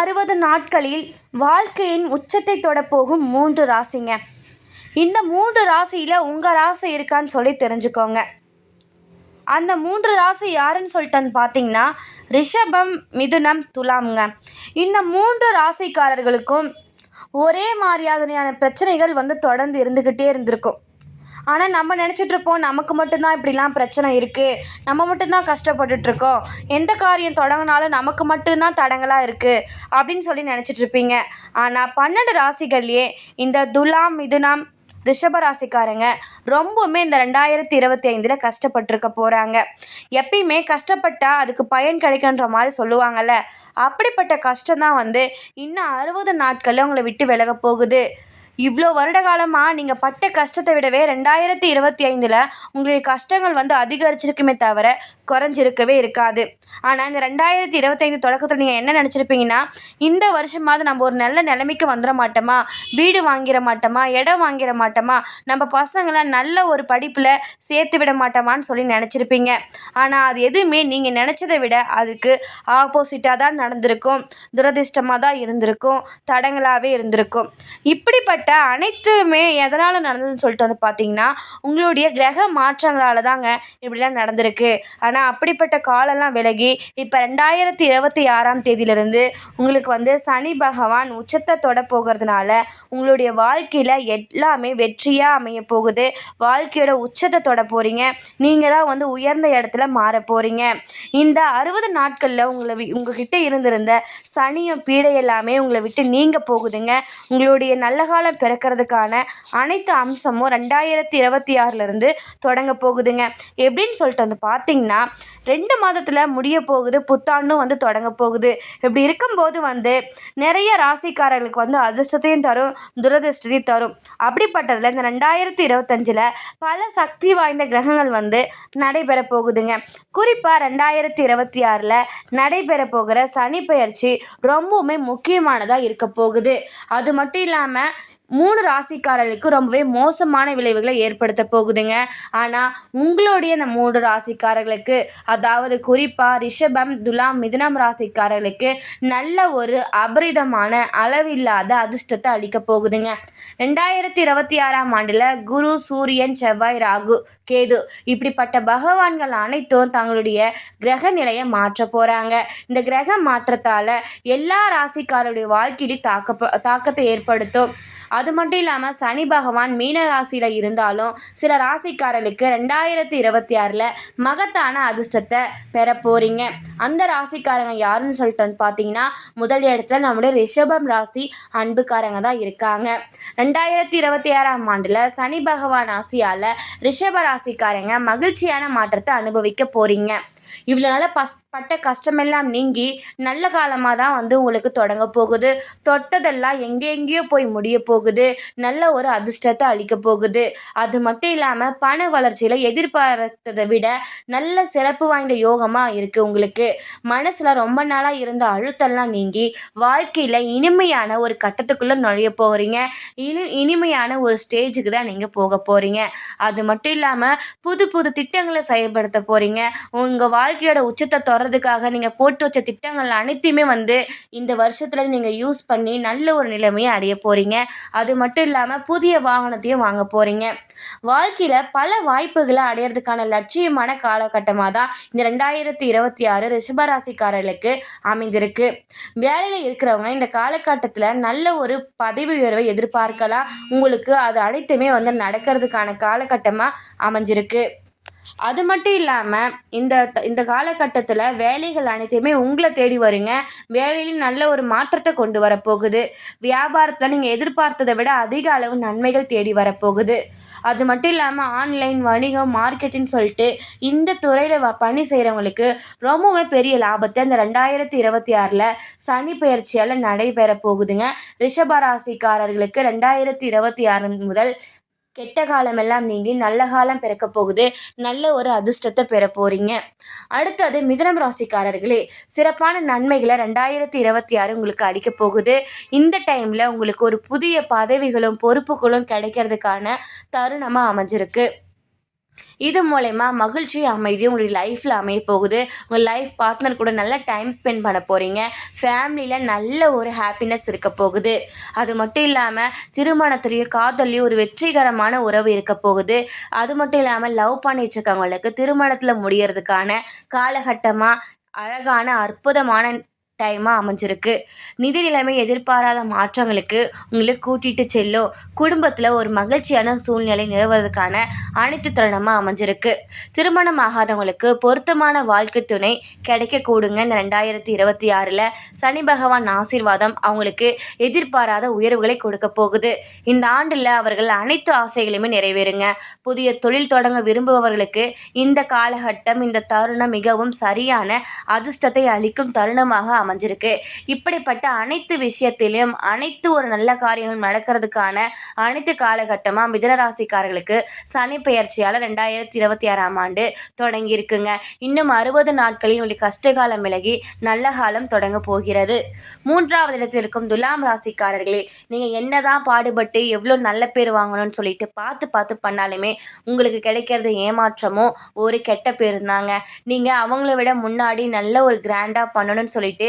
அறுபது நாட்களில் வாழ்க்கையின் உச்சத்தை தொடப்போகும் மூன்று ராசிங்க. இந்த மூன்று ராசியில் உங்கள் ராசி இருக்கான்னு சொல்லி தெரிஞ்சுக்கோங்க. அந்த மூன்று ராசி யாருன்னு சொல்லிட்டேன்னு பார்த்தீங்கன்னா ரிஷபம் மிதுனம் துலாம்ங்க. இந்த மூன்று ராசிக்காரர்களுக்கும் ஒரே மாதிரியான பிரச்சனைகள் வந்து தொடர்ந்து இருந்துக்கிட்டே இருந்திருக்கும். ஆனால் நம்ம நினச்சிட்ருப்போம் நமக்கு மட்டும்தான் இப்படிலாம் பிரச்சனை இருக்குது நம்ம மட்டும்தான் கஷ்டப்பட்டுட்ருக்கோம் எந்த காரியம் தொடங்கினாலும் நமக்கு மட்டும்தான் தடங்களாக இருக்குது அப்படின்னு சொல்லி நினச்சிட்ருப்பீங்க ஆனால் பன்னெண்டு ராசிகள்லேயே இந்த துலாம் மிதுனம் ரிஷப ராசிக்காரங்க ரொம்பவுமே இந்த ரெண்டாயிரத்தி இருபத்தி ஐந்தில் கஷ்டப்பட்டிருக்க போகிறாங்க எப்பயுமே கஷ்டப்பட்டால் அதுக்கு பயன் கிடைக்குன்ற மாதிரி சொல்லுவாங்கள்ல அப்படிப்பட்ட கஷ்டம் தான் வந்து இன்னும் அறுபது நாட்களில் உங்களை விட்டு விலக போகுது. இவ்வளோ வருட காலமாக நீங்கள் பட்ட கஷ்டத்தை விடவே ரெண்டாயிரத்தி இருபத்தி ஐந்தில் உங்களுடைய கஷ்டங்கள் வந்து அதிகரிச்சிருக்குமே தவிர குறைஞ்சிருக்கவே இருக்காது. ஆனால் இந்த ரெண்டாயிரத்தி இருபத்தைந்து தொடக்கத்தில் நீங்கள் என்ன நினச்சிருப்பீங்கன்னா இந்த வருஷமாவது நம்ம ஒரு நல்ல நிலைமைக்கு வந்துட மாட்டோமா? வீடு வாங்கிட மாட்டோமா? இடம் வாங்கிட மாட்டோமா? நம்ம பசங்களை நல்ல ஒரு படிப்பில் சேர்த்து விட மாட்டோமான்னு சொல்லி நினச்சிருப்பீங்க. ஆனால் அது எதுவுமே நீங்கள் நினச்சதை விட அதுக்கு ஆப்போசிட்டாக தான் நடந்திருக்கும். துரதிர்ஷ்டமாக தான் இருந்திருக்கும். தடங்களாகவே இருந்திருக்கும். இப்படிப்பட்ட அனைத்துமே எதனால் நடந்ததுன்னு சொல்லிட்டு வந்து பார்த்தீங்கன்னா உங்களுடைய கிரக மாற்றங்களால் தாங்க இப்படிலாம் நடந்திருக்கு. ஆனால் அப்படிப்பட்ட காலம்லாம் விலகி இப்போ ரெண்டாயிரத்தி இருபத்தி ஆறாம் தேதியிலிருந்து உங்களுக்கு வந்து சனி பகவான் உச்சத்தை தொட போகிறதுனால உங்களுடைய வாழ்க்கையில் எல்லாமே வெற்றியாக அமைய போகுது. வாழ்க்கையோட உச்சத்தை தொட போகிறீங்க நீங்கள் தான் வந்து உயர்ந்த இடத்துல மாற போகிறீங்க இந்த அறுபது நாட்களில் உங்களை உங்ககிட்ட இருந்திருந்த சனியும் பீடை எல்லாமே உங்களை விட்டு நீங்க போகுதுங்க. உங்களுடைய நல்ல காலம் பிறக்கிறதுக்கான அனைத்து அம்சமும் ரெண்டாயிரத்தி இருபத்தி ஆறுலேருந்து தொடங்க போகுதுங்க. எப்படின்னு சொல்லிட்டு வந்து பார்த்தீங்கன்னா ரெண்டு மாதத்தில் முடிய போகுது புத்தாண்டும் வந்து தொடங்க போகுது. இப்படி இருக்கும்போது வந்து நிறைய ராசிக்காரர்களுக்கு வந்து அதிர்ஷ்டத்தையும் தரும் துரதிர்ஷ்டத்தையும் தரும். அப்படிப்பட்டதில் இந்த ரெண்டாயிரத்தி இருபத்தஞ்சில் பல சக்தி வாய்ந்த கிரகங்கள் வந்து நடைபெற போகுதுங்க. குறிப்பாக ரெண்டாயிரத்தி இருபத்தி ஆறில் நடைபெற போகிற சனி பெயர்ச்சி ரொம்பவுமே முக்கியமானதாக இருக்க போகுது. அது மட்டும் இல்லாமல் மூணு ராசிக்காரர்களுக்கு ரொம்பவே மோசமான விளைவுகளை ஏற்படுத்த போகுதுங்க. ஆனால் உங்களுடைய இந்த மூணு ராசிக்காரர்களுக்கு அதாவது குறிப்பாக ரிஷபம் துலாம் மிதுனம் ராசிக்காரர்களுக்கு நல்ல ஒரு அபரிதமான அளவில்லாத அதிர்ஷ்டத்தை அளிக்க போகுதுங்க. ரெண்டாயிரத்தி இருபத்தி ஆறாம் ஆண்டில் குரு சூரியன் செவ்வாய் ராகு கேது இப்படிப்பட்ட பகவான்கள் அனைத்தும் தங்களுடைய கிரக நிலையை மாற்ற போகிறாங்க இந்த கிரக மாற்றத்தால் எல்லா ராசிக்காரருடைய வாழ்க்கையிலும் தாக்க தாக்கத்தை ஏற்படுத்தும். அது மட்டும் இல்லாமல் சனி பகவான் மீன ராசியில் இருந்தாலும் சில ராசிக்காரர்களுக்கு ரெண்டாயிரத்தி இருபத்தி ஆறில் மகத்தான அதிர்ஷ்டத்தை பெற போகிறீங்க அந்த ராசிக்காரங்க யாருன்னு சொல்லிட்டு வந்து பார்த்தீங்கன்னா முதல் இடத்துல நம்முடைய ரிஷபம் ராசி அன்புக்காரங்க தான் இருக்காங்க. ரெண்டாயிரத்தி இருபத்தி ஆறாம் ஆண்டில் சனி பகவான் ராசியால் ரிஷப ராசிக்காரங்க மகிழ்ச்சியான மாற்றத்தை அனுபவிக்க போகிறீங்க இவ்வளோ நாளாக ஃபஸ்ட் பட்ட கஷ்டமெல்லாம் நீங்கி நல்ல காலமாக தான் வந்து உங்களுக்கு தொடங்க போகுது. தொட்டதெல்லாம் எங்கே எங்கேயோ போய் முடிய போகுது. நல்ல ஒரு அதிர்ஷ்டத்தை அளிக்க போகுது. அது மட்டும் இல்லாமல் பண வளர்ச்சியில் எதிர்பார்த்ததை விட நல்ல சிறப்பு வாய்ந்த யோகமாக இருக்குது உங்களுக்கு. மனசில் ரொம்ப நாளாக இருந்த அழுத்தம்லாம் நீங்கி வாழ்க்கையில் இனிமையான ஒரு கட்டத்துக்குள்ளே நுழைய போகிறீங்க இனி இனிமையான ஒரு ஸ்டேஜுக்கு தான் நீங்கள் போக போகிறீங்க அது மட்டும் இல்லாமல் புது புது திட்டங்களை செயல்படுத்த போகிறீங்க உங்கள் வாழ்க்கையோட உச்சத்தை வர்றதுக்காக நீங்கள் போட்டு வச்ச திட்டங்கள் அனைத்தையுமே வந்து இந்த வருஷத்தில் நீங்கள் யூஸ் பண்ணி நல்ல ஒரு நிலைமையை அடைய போகிறீங்க அது மட்டும் இல்லாமல் புதிய வாகனத்தையும் வாங்க போகிறீங்க வாழ்க்கையில் பல வாய்ப்புகளை அடையிறதுக்கான லட்சியமான காலகட்டமாக தான் இந்த ரெண்டாயிரத்தி இருபத்தி ஆறு ரிஷபராசிக்காரர்களுக்கு அமைந்திருக்கு. வேலையில் இருக்கிறவங்க இந்த காலகட்டத்தில் நல்ல ஒரு பதவி உயர்வை எதிர்பார்க்கலாம். உங்களுக்கு அது அனைத்துமே வந்து நடக்கிறதுக்கான காலகட்டமாக அமைஞ்சிருக்கு. அது மட்டும் இல்லாமல் இந்த இந்த காலகட்டத்தில் வேலைகள் அனைத்தையுமே உங்களை தேடி வருங்க. வேலையிலும் நல்ல ஒரு மாற்றத்தை கொண்டு வரப்போகுது. வியாபாரத்தில் நீங்கள் எதிர்பார்த்ததை விட அதிக அளவு நன்மைகள் தேடி வரப்போகுது. அது மட்டும் இல்லாமல் ஆன்லைன் வணிகம் மார்க்கெட்டுன்னு சொல்லிட்டு இந்த துறையில் வ பணி செய்கிறவங்களுக்கு ரொம்பவுமே பெரிய லாபத்தை அந்த ரெண்டாயிரத்தி இருபத்தி ஆறில் சனி பயிற்சியால் நடைபெற போகுதுங்க. ரிஷபராசிக்காரர்களுக்கு ரெண்டாயிரத்தி இருபத்தி ஆறு முதல் கெட்ட காலமெல்லாம் நீங்கி நல்ல காலம் பிறக்க போகுது. நல்ல ஒரு அதிர்ஷ்டத்தை பெற போகிறீங்க அடுத்தது மிதனம் ராசிக்காரர்களே சிறப்பான நன்மைகளை ரெண்டாயிரத்தி இருபத்தி ஆறு உங்களுக்கு அடிக்க போகுது. இந்த டைமில் உங்களுக்கு ஒரு புதிய பதவிகளும் பொறுப்புகளும் கிடைக்கிறதுக்கான தருணமாக அமைஞ்சிருக்கு. இது மூலயமா மகிழ்ச்சியும் அமைதியும் உங்களுடைய லைஃப்பில் அமைய போகுது உங்கள் லைஃப் பார்ட்னர் கூட நல்லா டைம் ஸ்பெண்ட் பண்ண போகிறீங்க ஃபேமிலியில் நல்ல ஒரு ஹாப்பினஸ் இருக்க போகுது. அது மட்டும் இல்லாமல் திருமணத்துலேயும் காதல்லையும் ஒரு வெற்றிகரமான உறவு இருக்க போகுது. அது மட்டும் இல்லாமல் லவ் பண்ணிட்டு இருக்கவங்களுக்கு திருமணத்தில் முடியறதுக்கான காலகட்டமாக அழகான அற்புதமான டைமாக அமைஞ்சிருக்கு. நிதி நிலைமை எதிர்பாராத மாற்றங்களுக்கு உங்களை கூட்டிகிட்டு செல்லும் குடும்பத்தில் ஒரு மகிழ்ச்சியான சூழ்நிலை நிலவுவதற்கான அனைத்து தருணமாக அமைஞ்சிருக்கு. திருமணம் ஆகாதவங்களுக்கு பொருத்தமான வாழ்க்கை துணை கிடைக்கக்கூடுங்க. இந்த ரெண்டாயிரத்தி இருபத்தி ஆறில் சனி பகவான் ஆசீர்வாதம் அவங்களுக்கு எதிர்பாராத உயர்வுகளை கொடுக்க போகுது. இந்த ஆண்டில் அவர்கள் அனைத்து ஆசைகளையுமே நிறைவேறுங்க. புதிய தொழில் தொடங்க விரும்புபவர்களுக்கு இந்த காலகட்டம் இந்த தருணம் மிகவும் சரியான அதிர்ஷ்டத்தை அளிக்கும் தருணமாக அமைஞ்சிருக்கு. இப்படிப்பட்ட அனைத்து விஷயத்திலும் அனைத்து ஒரு நல்ல காரியங்கள் நடக்கிறதுக்கான அனைத்து காலகட்டமாக மிதனராசிக்காரர்களுக்கு சனி பெயர்ச்சியால் ரெண்டாயிரத்தி இருபத்தி ஆறாம் ஆண்டு தொடங்கி இருக்குங்க இன்னும் அறுபது நாட்களில் உங்களுக்கு கஷ்டகாலம் விலகி நல்ல காலம் தொடங்க போகிறது. மூன்றாவது இடத்தில் இருக்கும் துலாம் ராசிக்காரர்களே நீங்கள் என்னதான் பாடுபட்டு எவ்வளோ நல்ல பேர் வாங்கணும்னு சொல்லிட்டு பார்த்து பார்த்து பண்ணாலுமே உங்களுக்கு கிடைக்கிறது ஏமாற்றமோ ஒரு கெட்ட பேர் தாங்க நீங்கள் அவங்கள விட முன்னாடி நல்ல ஒரு கிராண்டாக பண்ணணும்னு சொல்லிட்டு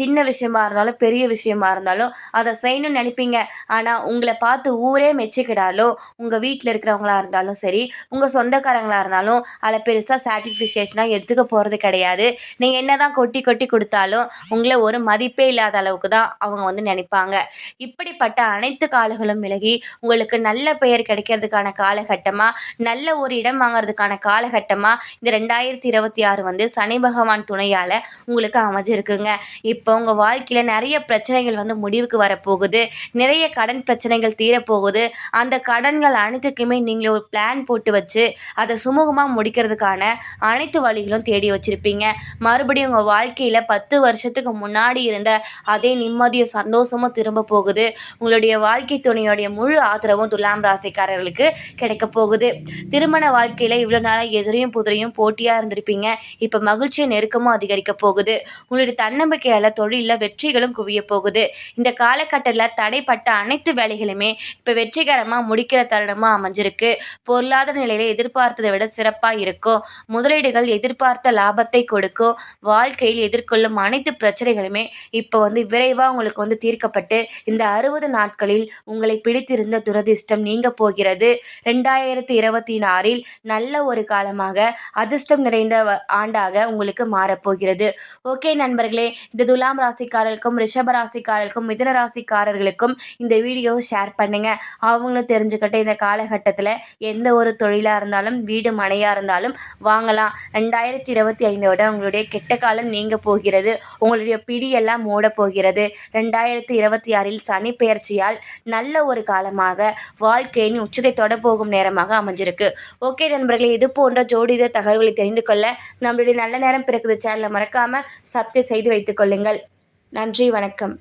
சின்ன விஷயமா இருந்தாலும் பெரிய விஷயமா இருந்தாலும் அதை செய்யணும்னு நினைப்பீங்க. ஆனால் உங்களை பார்த்து ஊரே மெச்சிக்கிட்டாலோ உங்கள் வீட்டில் இருக்கிறவங்களா இருந்தாலும் சரி உங்கள் சொந்தக்காரங்களாக இருந்தாலும் அதில் பெருசாக சாட்டிஸ்ஃபிகேஷனாக எடுத்துக்க போகிறது கிடையாது. நீங்கள் என்ன தான் கொட்டி கொட்டி கொடுத்தாலும் உங்களை ஒரு மதிப்பே இல்லாத அளவுக்கு தான் அவங்க வந்து நினைப்பாங்க. இப்படிப்பட்ட அனைத்து காலங்களும் விலகி உங்களுக்கு நல்ல பெயர் கிடைக்கிறதுக்கான காலகட்டமாக நல்ல ஒரு இடம் வாங்குறதுக்கான காலகட்டமாக இந்த ரெண்டாயிரத்தி இருபத்தி ஆறு வந்து சனி பகவான் துணையால் உங்களுக்கு அமைஞ்சிருக்குங்க. இப்போ இப்போ உங்கள் வாழ்க்கையில் நிறைய பிரச்சனைகள் வந்து முடிவுக்கு வரப்போகுது. நிறைய கடன் பிரச்சனைகள் தீரப்போகுது. அந்த கடன்கள் அனைத்துக்குமே நீங்கள் ஒரு பிளான் போட்டு வச்சு அதை சுமூகமாக முடிக்கிறதுக்கான அனைத்து வழிகளும் தேடி வச்சுருப்பீங்க. மறுபடியும் உங்கள் வாழ்க்கையில் பத்து வருஷத்துக்கு முன்னாடி இருந்த அதே நிம்மதியும் சந்தோஷமும் திரும்ப போகுது. உங்களுடைய வாழ்க்கை துணையோடைய முழு ஆதரவும் துலாம் ராசிக்காரர்களுக்கு கிடைக்க போகுது. திருமண வாழ்க்கையில் இவ்வளோ நாளாக எதிரையும் புதிரையும் போட்டியாக இருந்திருப்பீங்க. இப்போ மகிழ்ச்சியும் நெருக்கமும் அதிகரிக்க போகுது. உங்களுடைய தன்னம்பிக்கையால் தொழிலில் வெற்றிகளும் குவிய போகுது. இந்த காலகட்டத்தில் தடைப்பட்ட அனைத்து வேலைகளுமே இப்போ வெற்றிகரமாக முடிக்கிற தருணமாக அமைஞ்சிருக்கு. பொருளாதார நிலையில் எதிர்பார்த்ததை விட சிறப்பாக இருக்கும். முதலீடுகள் எதிர்பார்த்த லாபத்தை கொடுக்கும். வாழ்க்கையில் எதிர்கொள்ளும் அனைத்து பிரச்சனைகளுமே இப்போ வந்து விரைவாக உங்களுக்கு வந்து தீர்க்கப்பட்டு இந்த அறுபது நாட்களில் உங்களை பிடித்திருந்த துரதிர்ஷ்டம் நீங்க போகிறது. ரெண்டாயிரத்தி இருபத்தி ஆறில் நல்ல ஒரு காலமாக அதிர்ஷ்டம் நிறைந்த ஆண்டாக உங்களுக்கு மாறப்போகிறது ஓகே நண்பர்களே இந்த துலாம் ராசிக்காரர்களுக்கும் ரிஷப ராசிக்காரர்களுக்கும் மிதன ராசிக்காரர்களுக்கும் இந்த வீடியோ ஷேர் பண்ணுங்கள் அவங்களும் தெரிஞ்சுக்கிட்டு இந்த காலகட்டத்தில் எந்த ஒரு தொழிலாக இருந்தாலும் வீடு மனையாக இருந்தாலும் வாங்கலாம். ரெண்டாயிரத்தி இருபத்தி ஐந்தோட உங்களுடைய கெட்ட காலம் நீங்க போகிறது உங்களுடைய பிடியெல்லாம் மூட போகிறது. ரெண்டாயிரத்தி இருபத்தி ஆறில் சனி பெயர்ச்சியால் நல்ல ஒரு காலமாக வாழ்க்கையின் உச்சத்தை தொட போகும் நேரமாக அமைஞ்சிருக்கு. ஓகே நண்பர்களே இது போன்ற ஜோடித தகவல்களை தெரிந்து கொள்ள நம்மளுடைய நல்ல நேரம் பிறக்குது சேனலை மறக்காமல் சப்ஸ்கிரைப் செய்து வைத்துக் கொள்ளுங்கள். நன்றி வணக்கம்.